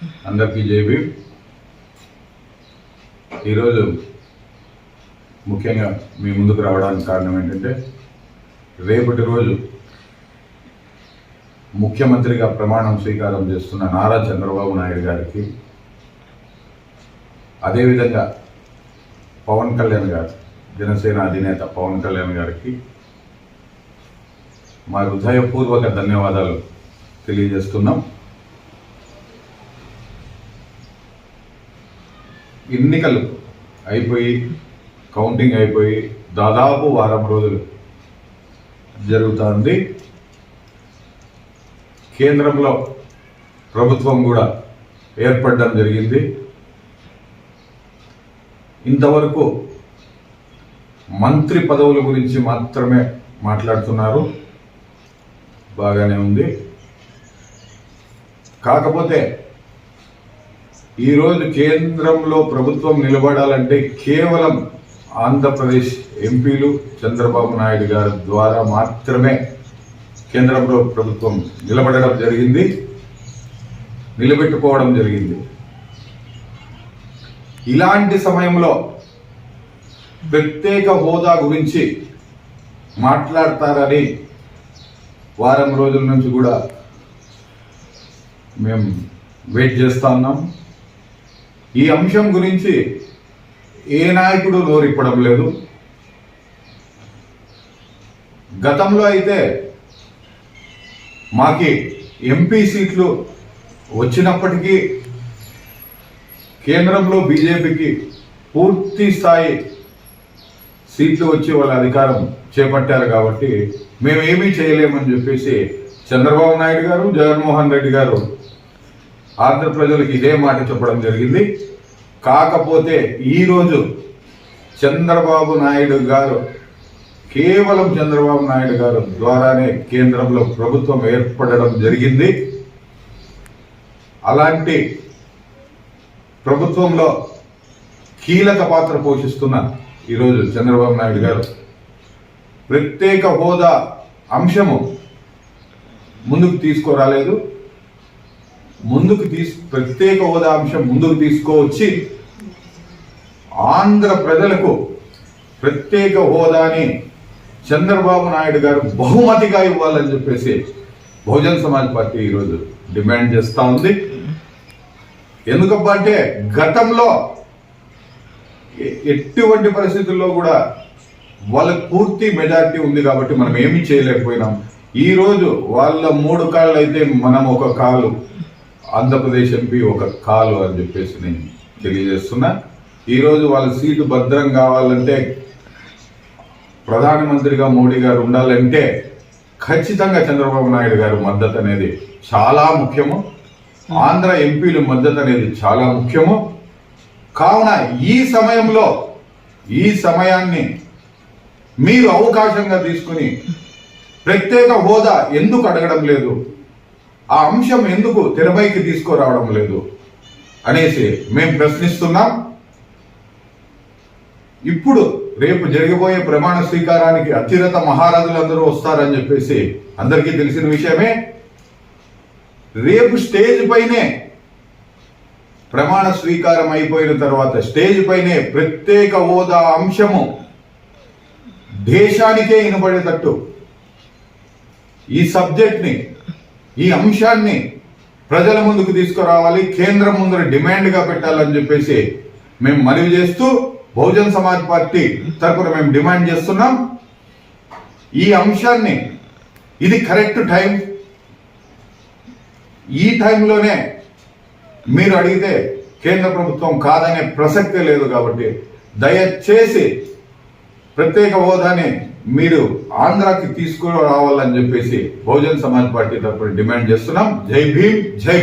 అందరికీ జై ఈరోజు ముఖ్యంగా మీ ముందుకు రావడానికి కారణం ఏంటంటే రేపటి రోజు ముఖ్యమంత్రిగా ప్రమాణం స్వీకారం చేస్తున్న నారా చంద్రబాబు నాయుడు గారికి అదేవిధంగా పవన్ కళ్యాణ్ గారు జనసేన అధినేత పవన్ కళ్యాణ్ గారికి మా హృదయపూర్వక ధన్యవాదాలు తెలియజేస్తున్నాం. ఎన్నికలు అయిపోయి కౌంటింగ్ అయిపోయి దాదాపు వారం రోజులు జరుగుతుంది. కేంద్రంలో ప్రభుత్వం కూడా ఏర్పడడం జరిగింది. ఇంతవరకు మంత్రి పదవుల గురించి మాత్రమే మాట్లాడుతున్నారు. బాగానే ఉంది. కాకపోతే ఈరోజు కేంద్రంలో ప్రభుత్వం నిలబడాలంటే కేవలం ఆంధ్రప్రదేశ్ ఎంపీలు చంద్రబాబు నాయుడు గారి ద్వారా మాత్రమే కేంద్రంలో ప్రభుత్వం నిలబడడం జరిగింది. నిలబెట్టుకోవడం జరిగింది. ఇలాంటి సమయంలో ప్రత్యేక హోదా గురించి మాట్లాడతారని వారం రోజుల నుంచి కూడా మేము వెయిట్ చేస్తా ఉన్నాం. ఈ అంశం గురించి ఏ నాయకుడు నోరిప్పడం లేదు. గతంలో అయితే మాకి ఎంపీ సీట్లు వచ్చినప్పటికీ కేంద్రంలో బీజేపీకి పూర్తి స్థాయి సీట్లు వచ్చి వాళ్ళ అధికారం చేపట్టారు కాబట్టి మేమేమీ చేయలేమని చెప్పేసి చంద్రబాబు నాయుడు గారు జగన్మోహన్ రెడ్డి గారు ఆంధ్ర ప్రజలకు ఇదే మాట చెప్పడం జరిగింది. కాకపోతే ఈరోజు చంద్రబాబు నాయుడు గారు కేవలం చంద్రబాబు నాయుడు గారు ద్వారానే కేంద్రంలో ప్రభుత్వం ఏర్పడడం జరిగింది. అలాంటి ప్రభుత్వంలో కీలక పాత్ర పోషిస్తున్న ఈరోజు చంద్రబాబు నాయుడు గారు. ప్రత్యేక హోదా అంశము ముందుకు తీసుకురాలేదు. ముందుకు తీసు ప్రత్యేక హోదా అంశం ముందుకు తీసుకువచ్చి ఆంధ్ర ప్రజలకు ప్రత్యేక హోదాని చంద్రబాబు నాయుడు గారు బహుమతిగా ఇవ్వాలని చెప్పేసి బహుజన్ సమాజ్ పార్టీ ఈరోజు డిమాండ్ చేస్తూ ఉంది. ఎందుకంటే గతంలో ఎటువంటి పరిస్థితుల్లో కూడా వాళ్ళకు పూర్తి మెజార్టీ ఉంది కాబట్టి మనం ఏమీ చేయలేకపోయినాం. ఈ రోజు వాళ్ళ మూడు కాళ్ళు అయితే మనం ఒక కాలు. ఆంధ్రప్రదేశ్ ఎంపీ ఒక కాలు అని చెప్పేసి నేను తెలియజేస్తున్నా. ఈరోజు వాళ్ళ సీటు భద్రం కావాలంటే ప్రధానమంత్రిగా మోడీ గారు ఉండాలంటే ఖచ్చితంగా చంద్రబాబు నాయుడు గారు మద్దతు అనేది చాలా ముఖ్యము. ఆంధ్ర ఎంపీలు మద్దతు అనేది చాలా ముఖ్యము. కావున ఈ సమయంలో ఈ సమయాన్ని మీరు అవకాశంగా తీసుకుని ప్రత్యేక హోదా ఎందుకు అడగడం లేదు? ఆ అంశం ఎందుకు తెరపైకి తీసుకురావడం లేదు అనేసి మేము ప్రశ్నిస్తున్నాం. ఇప్పుడు రేపు జరగబోయే ప్రమాణ స్వీకారానికి అత్యున్నత మహారాజులందరూ వస్తారని చెప్పేసి అందరికీ తెలిసిన విషయమే. రేపు స్టేజ్ పైనే ప్రమాణ స్వీకారం అయిపోయిన తర్వాత స్టేజ్ పైనే ప్రత్యేక హోదా అంశము దేశానికే వినబడేటట్టు ఈ సబ్జెక్ట్ని ఈ అంశాన్ని ప్రజల ముందుకు తీసుకురావాలి కేంద్రం ముందర డిమాండ్గా పెట్టాలని చెప్పేసి మేము మనవి చేస్తూ బహుజన్ సమాజ్ పార్టీ తరపున మేము డిమాండ్ చేస్తున్నాం. ఈ అంశాన్ని ఇది కరెక్ట్ టైం ఈ టైంలోనే మీరు అడిగితే కేంద్ర ప్రభుత్వం కాదనే ప్రసక్తే లేదు కాబట్టి దయచేసి ప్రత్యేక హోదాని మీరు ఆంధ్రాకి తీసుకురావాలని చెప్పేసి బహుజన్ సమాజ్ పార్టీ తరఫున డిమాండ్ చేస్తున్నాం. జై భీమ్ జై